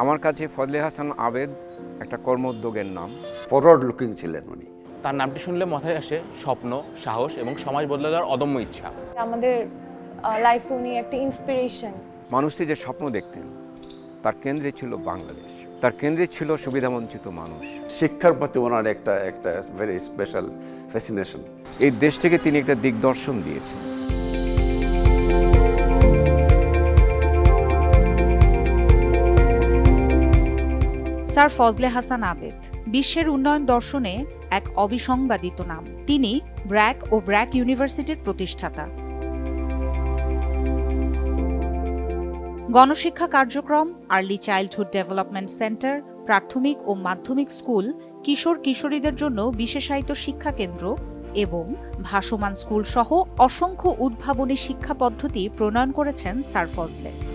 আমার কাছে ফজলে হাসান আবেদ একটা কর্মোদ্যোগের নাম। ফরওয়ার্ড লুকিং ছিলেন উনি। তার নামটি শুনলে মাথায় আসে স্বপ্ন সাহস এবং সমাজ বদলে দেওয়ার অদম্য ইচ্ছা। আমাদের লাইফে উনি একটা ইন্সপিরেশন মানুষটি যে স্বপ্ন দেখতেন তার কেন্দ্রে ছিল বাংলাদেশ। তার কেন্দ্রে ছিল সুবিধাবঞ্চিত মানুষ। শিক্ষার প্রতি ওনার একটা একটা ভেরি স্পেশাল ফ্যাসিনেশন এই দেশটিকে তিনি একটা দিগদর্শন দিয়েছেন। স্যার ফজলে হাসান আবেদ। বিশ্বের উন্নয়ন দর্শনে এক অবিসংবাদিত নাম। তিনি ব্র্যাক ও ব্র্যাক ইউনিভার্সিটির প্রতিষ্ঠাতা। গণশিক্ষা কার্যক্রম, আর্লি চাইল্ডহুড ডেভেলপমেন্ট সেন্টার, প্রাথমিক ও মাধ্যমিক স্কুল, কিশোর কিশোরীদের জন্য বিশেষায়িত শিক্ষা কেন্দ্র এবং ভাসমান স্কুল সহ অসংখ্য উদ্ভাবনী শিক্ষা পদ্ধতি প্রণয়ন করেছেন স্যার ফজলে।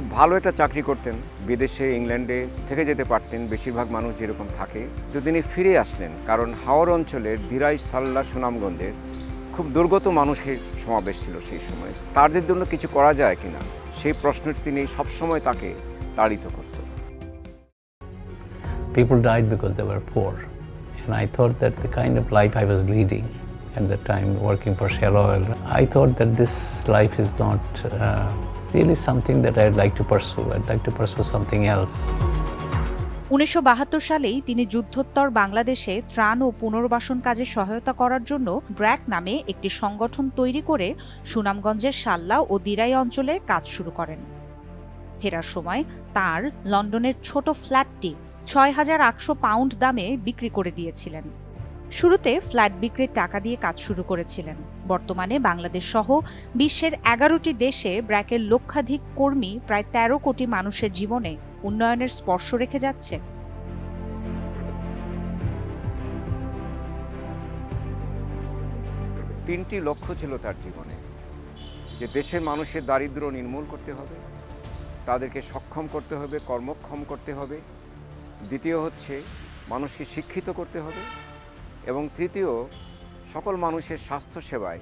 খুব ভালো একটা চাকরি করতেন। বিদেশে ইংল্যান্ডে থেকে যেতে পারতেন বেশিরভাগ মানুষ যেরকম থাকে। তো তিনি ফিরে আসলেন কারণ হাওর অঞ্চলের দিরাই সাল্লা সুনামগঞ্জের খুব দুর্গত মানুষের সমাবেশ ছিল সেই সময়। তাদের জন্য কিছু করা যায় কিনা সেই প্রশ্নটি তিনি সবসময় তাকে তাড়িত করত। People died because they were poor. And I thought that the kind of life I was leading at that time, working for Shell Oil, I thought that this life is not uh, really something that I'd like to pursue. I'd like to pursue something else. উনিশশো বাহাত্তর সালেই তিনি যুদ্ধোত্তর বাংলাদেশে ত্রাণ ও পুনর্বাসন কাজে সহায়তা করার জন্য ব্র্যাক নামে একটি সংগঠন তৈরি করে সুনামগঞ্জের সাল্লা ও দিরাই অঞ্চলে কাজ শুরু করেন ফেরার সময় তার লন্ডনের ছোট ফ্ল্যাটটি ছয় হাজার আটশো পাউন্ড দামে বিক্রি করে দিয়েছিলেন শুরুতে ফ্ল্যাট বিক্রির টাকা দিয়ে কাজ শুরু করেছিলেন। বর্তমানে বাংলাদেশ সহ বিশ্বের এগারোটি দেশে ব্র্যাকের লক্ষাধিক কর্মী প্রায় তেরো কোটি মানুষের জীবনে উন্নয়নের স্পর্শ রেখে যাচ্ছে। তিনটি লক্ষ্য ছিল তার জীবনে। যে দেশের মানুষের দারিদ্র্য নির্মূল করতে হবে, তাদেরকে সক্ষম করতে হবে, কর্মক্ষম করতে হবে। দ্বিতীয় হচ্ছে, মানুষকে শিক্ষিত করতে হবে। এবং তৃতীয়, সকল মানুষের স্বাস্থ্য সেবায়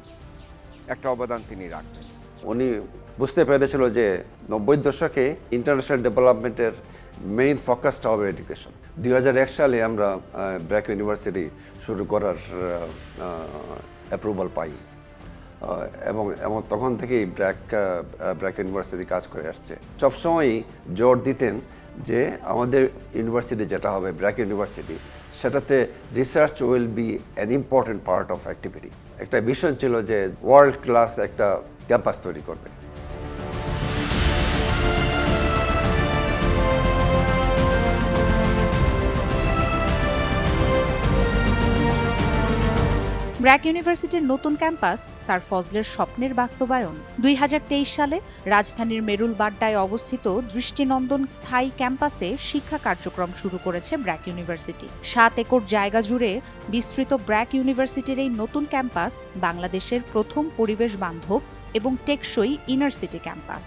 একটা অবদান তিনি রাখবেন। উনি বুঝতে পেরেছিল যে নব্বই দশকে ইন্টারন্যাশনাল ডেভেলপমেন্টের মেইন ফোকাসটা হবে এডুকেশন দু হাজার এক সালে আমরা ব্র্যাক ইউনিভার্সিটি শুরু করার অ্যাপ্রুভাল পাই। এবং এবং তখন থেকেই ব্র্যাক ব্র্যাক ইউনিভার্সিটি কাজ করে আসছে। সবসময়ই জোর দিতেন যে আমাদের ইউনিভার্সিটি যেটা হবে ব্র্যাক ইউনিভার্সিটি সেটাতে research will be an important part of activity একটা মিশন ছিল যে ওয়ার্ল্ড ক্লাস একটা ক্যাম্পাস তৈরি করবে। ব্র্যাক ইউনিভার্সিটির নতুন ক্যাম্পাস স্যার ফজলের স্বপ্নের বাস্তবায়ন। দুই হাজার তেইশ সালে রাজধানীর মেরুল বাড্ডায় অবস্থিত দৃষ্টিনন্দন স্থায়ী ক্যাম্পাসে শিক্ষা কার্যক্রম শুরু করেছে ব্র্যাক ইউনিভার্সিটি। সাত একর জায়গা জুড়ে বিস্তৃত ব্র্যাক ইউনিভার্সিটির এই নতুন ক্যাম্পাস বাংলাদেশের প্রথম পরিবেশ বান্ধব এবং টেকসই ইনার সিটি ক্যাম্পাস।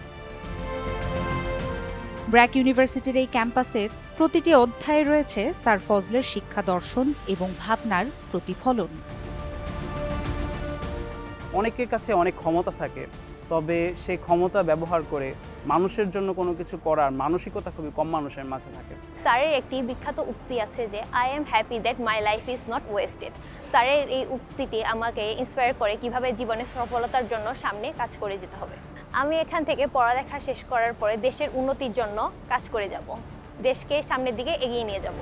ব্র্যাক ইউনিভার্সিটির এই ক্যাম্পাসের প্রতিটি অধ্যায়ে রয়েছে স্যার ফজলের শিক্ষা দর্শন এবং ভাবনার প্রতিফলন। অনেকের কাছে অনেক ক্ষমতা থাকে, তবে সেই ক্ষমতা ব্যবহার করে মানুষের জন্য কোনো কিছু করার মানসিকতা খুবই কম মানুষের মাঝে থাকে। স্যারের একটি বিখ্যাত উক্তি আছে যে I am happy that my life is not wasted স্যারের এই উক্তিটি আমাকে ইন্সপায়ার করে কীভাবে জীবনের সফলতার জন্য সামনে কাজ করে যেতে হবে। আমি এখান থেকে পড়ালেখা শেষ করার পরে দেশের উন্নতির জন্য কাজ করে যাব। দেশকে সামনের দিকে এগিয়ে নিয়ে যাব।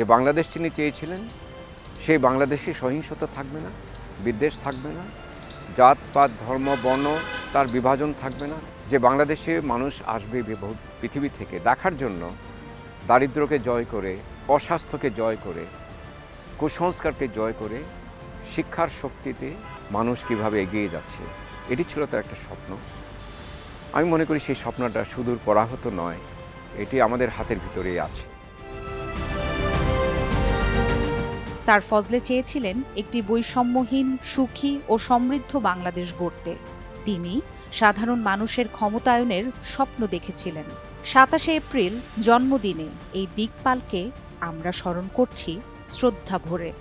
যে বাংলাদেশ তিনি চেয়েছিলেন, সেই বাংলাদেশে সহিংসতা থাকবে না, বিদ্বেষ থাকবে না, জাত, পাত, ধর্ম, বর্ণ তার বিভাজন থাকবে না। যে বাংলাদেশে মানুষ আসবে পৃথিবী থেকে দেখার জন্য, দারিদ্রকে জয় করে, অস্বাস্থ্যকে জয় করে, কুসংস্কারকে জয় করে, শিক্ষার শক্তিতে মানুষ কীভাবে এগিয়ে যাচ্ছে, এটি ছিল তার একটা স্বপ্ন। আমি মনে করি সেই স্বপ্নটা সুদূর পরাহত নয়, এটি আমাদের হাতের ভিতরেই আছে। স্যার ফজলে চেয়েছিলেন একটি বৈষম্যহীন, সুখী ও সমৃদ্ধ বাংলাদেশ গড়তে। তিনি সাধারণ মানুষের ক্ষমতায়নের স্বপ্ন দেখেছিলেন। সাতাশে এপ্রিল জন্মদিনে এই দিকপালকে আমরা স্মরণ করছি শ্রদ্ধা ভরে।